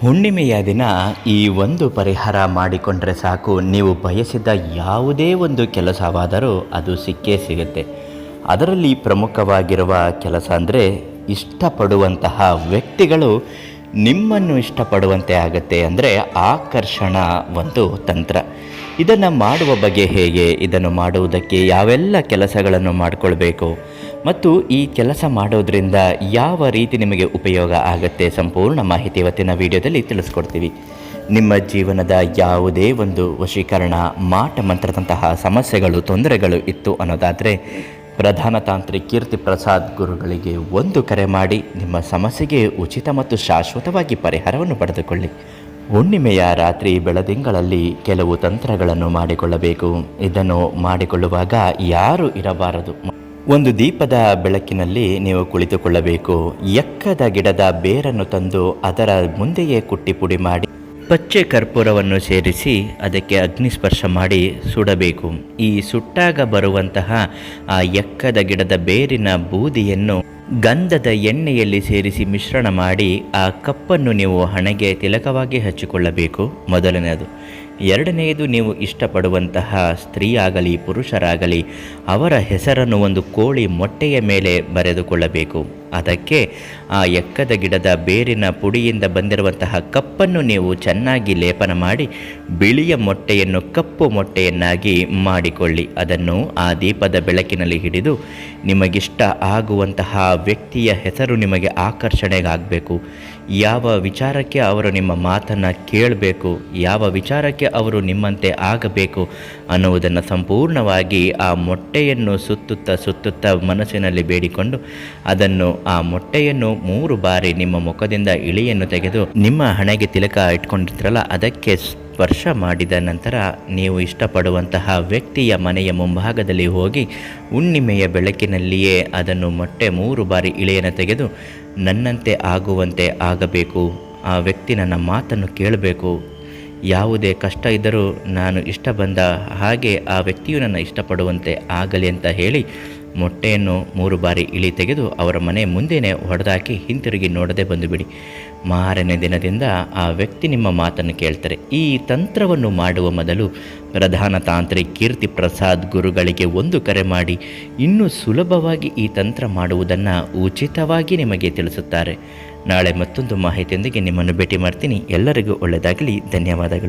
ಹುಣ್ಣಿಮೆಯ ದಿನ ಈ ಒಂದು ಪರಿಹಾರ ಮಾಡಿಕೊಂಡ್ರೆ ಸಾಕು. ನೀವು ಬಯಸಿದ ಯಾವುದೇ ಒಂದು ಕೆಲಸವಾದರೂ ಅದು ಸಿಕ್ಕೇ ಸಿಗುತ್ತೆ. ಅದರಲ್ಲಿ ಪ್ರಮುಖವಾಗಿರುವ ಕೆಲಸ ಅಂದರೆ ಇಷ್ಟಪಡುವಂತಹ ವ್ಯಕ್ತಿಗಳು ನಿಮ್ಮನ್ನು ಇಷ್ಟಪಡುವಂತೆ ಆಗುತ್ತೆ ಅಂದರೆ ಆಕರ್ಷಣ ಒಂದು ತಂತ್ರ. ಇದನ್ನು ಮಾಡುವ ಬಗ್ಗೆ ಹೇಗೆ? ಇದನ್ನು ಮಾಡುವುದಕ್ಕೆ ಯಾವೆಲ್ಲ ಕೆಲಸಗಳನ್ನು ಮಾಡಿಕೊಳ್ಬೇಕು? ಮತ್ತು ಈ ಕೆಲಸ ಮಾಡೋದ್ರಿಂದ ಯಾವ ರೀತಿ ನಿಮಗೆ ಉಪಯೋಗ ಆಗುತ್ತೆ ಸಂಪೂರ್ಣ ಮಾಹಿತಿ ಇವತ್ತಿನ ವಿಡಿಯೋದಲ್ಲಿ ತಿಳಿಸ್ಕೊಡ್ತೀವಿ. ನಿಮ್ಮ ಜೀವನದ ಯಾವುದೇ ಒಂದು ವಶೀಕರಣ, ಮಾಟ ಮಂತ್ರದಂತಹ ಸಮಸ್ಯೆಗಳು, ತೊಂದರೆಗಳು ಇತ್ತು ಅನ್ನೋದಾದರೆ ಪ್ರಧಾನ ತಾಂತ್ರಿ ಕೀರ್ತಿ ಪ್ರಸಾದ್ ಗುರುಗಳಿಗೆ ಒಂದು ಕರೆ ಮಾಡಿ, ನಿಮ್ಮ ಸಮಸ್ಯೆಗೆ ಉಚಿತ ಮತ್ತು ಶಾಶ್ವತವಾಗಿ ಪರಿಹಾರವನ್ನು ಪಡೆದುಕೊಳ್ಳಿ. ಹುಣ್ಣಿಮೆಯ ರಾತ್ರಿ ಬೆಳದಿಂಗಳಲ್ಲಿ ಕೆಲವು ತಂತ್ರಗಳನ್ನು ಮಾಡಿಕೊಳ್ಳಬೇಕು. ಇದನ್ನು ಮಾಡಿಕೊಳ್ಳುವಾಗ ಯಾರು ಇರಬಾರದು. ಒಂದು ದೀಪದ ಬೆಳಕಿನಲ್ಲಿ ನೀವು ಕುಳಿತುಕೊಳ್ಳಬೇಕು. ಎಕ್ಕದ ಗಿಡದ ಬೇರನ್ನು ತಂದು ಅದರ ಮುಂದೆಯೇ ಕುಟ್ಟಿ ಪುಡಿ ಮಾಡಿ, ಪಚ್ಚೆ ಕರ್ಪೂರವನ್ನು ಸೇರಿಸಿ ಅದಕ್ಕೆ ಅಗ್ನಿಸ್ಪರ್ಶ ಮಾಡಿ ಸುಡಬೇಕು. ಈ ಸುಟ್ಟಾಗ ಬರುವಂತಹ ಆ ಎಕ್ಕದ ಗಿಡದ ಬೇರಿನ ಬೂದಿಯನ್ನು ಗಂಧದ ಎಣ್ಣೆಯಲ್ಲಿ ಸೇರಿಸಿ ಮಿಶ್ರಣ ಮಾಡಿ ಆ ಕಪ್ಪನ್ನು ನೀವು ಹಣೆಗೆ ತಿಲಕವಾಗಿ ಹಚ್ಚಿಕೊಳ್ಳಬೇಕು. ಮೊದಲನೆಯದು. ಎರಡನೆಯದು ನೀವು ಇಷ್ಟಪಡುವಂತಹ ಸ್ತ್ರೀಯಾಗಲಿ, ಪುರುಷರಾಗಲಿ, ಅವರ ಹೆಸರನ್ನು ಒಂದು ಕೋಳಿ ಮೊಟ್ಟೆಯ ಮೇಲೆ ಬರೆದುಕೊಳ್ಳಬೇಕು. ಅದಕ್ಕೆ ಆ ಎಕ್ಕದ ಗಿಡದ ಬೇರಿನ ಪುಡಿಯಿಂದ ಬಂದಿರುವಂತಹ ಕಪ್ಪನ್ನು ನೀವು ಚೆನ್ನಾಗಿ ಲೇಪನ ಮಾಡಿ, ಬಿಳಿಯ ಮೊಟ್ಟೆಯನ್ನು ಕಪ್ಪು ಮೊಟ್ಟೆಯನ್ನಾಗಿ ಮಾಡಿಕೊಳ್ಳಿ. ಅದನ್ನು ಆ ದೀಪದ ಬೆಳಕಿನಲ್ಲಿ ಹಿಡಿದು ನಿಮಗಿಷ್ಟ ಆಗುವಂತಹ ವ್ಯಕ್ತಿಯ ಹೆಸರು ನಿಮಗೆ ಆಕರ್ಷಣೆಗಾಗಬೇಕು. ಯಾವ ವಿಚಾರಕ್ಕೆ ಅವರು ನಿಮ್ಮ ಮಾತನ್ನು ಕೇಳಬೇಕು, ಯಾವ ವಿಚಾರಕ್ಕೆ ಅವರು ನಿಮ್ಮಂತೆ ಆಗಬೇಕು ಅನ್ನುವುದನ್ನು ಸಂಪೂರ್ಣವಾಗಿ ಆ ಮೊಟ್ಟೆಯನ್ನು ಸುತ್ತುತ್ತಾ ಸುತ್ತುತ್ತಾ ಮನಸ್ಸಿನಲ್ಲಿ ಬೇಡಿಕೊಂಡು ಅದನ್ನು ಆ ಮೊಟ್ಟೆಯನ್ನು ಮೂರು ಬಾರಿ ನಿಮ್ಮ ಮುಖದಿಂದ ಇಳಿಯನ್ನು ತೆಗೆದು ನಿಮ್ಮ ಹಣೆಗೆ ತಿಲಕ ಇಟ್ಕೊಂಡಿರ್ತಾರಲ್ಲ, ಅದಕ್ಕೆ ಸ್ಪರ್ಶ ಮಾಡಿದ ನಂತರ ನೀವು ಇಷ್ಟಪಡುವಂತಹ ವ್ಯಕ್ತಿಯ ಮನೆಯ ಮುಂಭಾಗದಲ್ಲಿ ಹೋಗಿ ಹುಣ್ಣಿಮೆಯ ಬೆಳಕಿನಲ್ಲಿಯೇ ಅದನ್ನು ಮೊಟ್ಟೆ ಮೂರು ಬಾರಿ ಇಳೆಯನ್ನು ತೆಗೆದು ನನ್ನಂತೆ ಆಗುವಂತೆ ಆಗಬೇಕು. ಆ ವ್ಯಕ್ತಿ ನನ್ನ ಮಾತನ್ನು ಕೇಳಬೇಕು. ಯಾವುದೇ ಕಷ್ಟ ಇದ್ದರೂ ನಾನು ಇಷ್ಟ ಬಂದ ಹಾಗೆ ಆ ವ್ಯಕ್ತಿಯು ನನ್ನ ಇಷ್ಟಪಡುವಂತೆ ಆಗಲಿ ಅಂತ ಹೇಳಿ ಮೊಟ್ಟೆಯನ್ನು ಮೂರು ಬಾರಿ ಇಳಿ ತೆಗೆದು ಅವರ ಮನೆ ಮುಂದೆನೇ ಹೊಡೆದಾಕಿ ಹಿಂತಿರುಗಿ ನೋಡದೆ ಬಂದುಬಿಡಿ. ಮಾರನೇ ದಿನದಿಂದ ಆ ವ್ಯಕ್ತಿ ನಿಮ್ಮ ಮಾತನ್ನು ಕೇಳ್ತಾರೆ. ಈ ತಂತ್ರವನ್ನು ಮಾಡುವ ಮೊದಲು ಪ್ರಧಾನ ತಾಂತ್ರಿ ಕೀರ್ತಿ ಪ್ರಸಾದ್ ಗುರುಗಳಿಗೆ ಒಂದು ಕರೆ ಮಾಡಿ, ಇನ್ನೂ ಸುಲಭವಾಗಿ ಈ ತಂತ್ರ ಮಾಡುವುದನ್ನು ಉಚಿತವಾಗಿ ನಿಮಗೆ ತಿಳಿಸುತ್ತಾರೆ. ನಾಳೆ ಮತ್ತೊಂದು ಮಾಹಿತಿಯೊಂದಿಗೆ ನಿಮ್ಮನ್ನು ಭೇಟಿ ಮಾಡ್ತೀನಿ. ಎಲ್ಲರಿಗೂ ಒಳ್ಳೆಯದಾಗಲಿ. ಧನ್ಯವಾದಗಳು.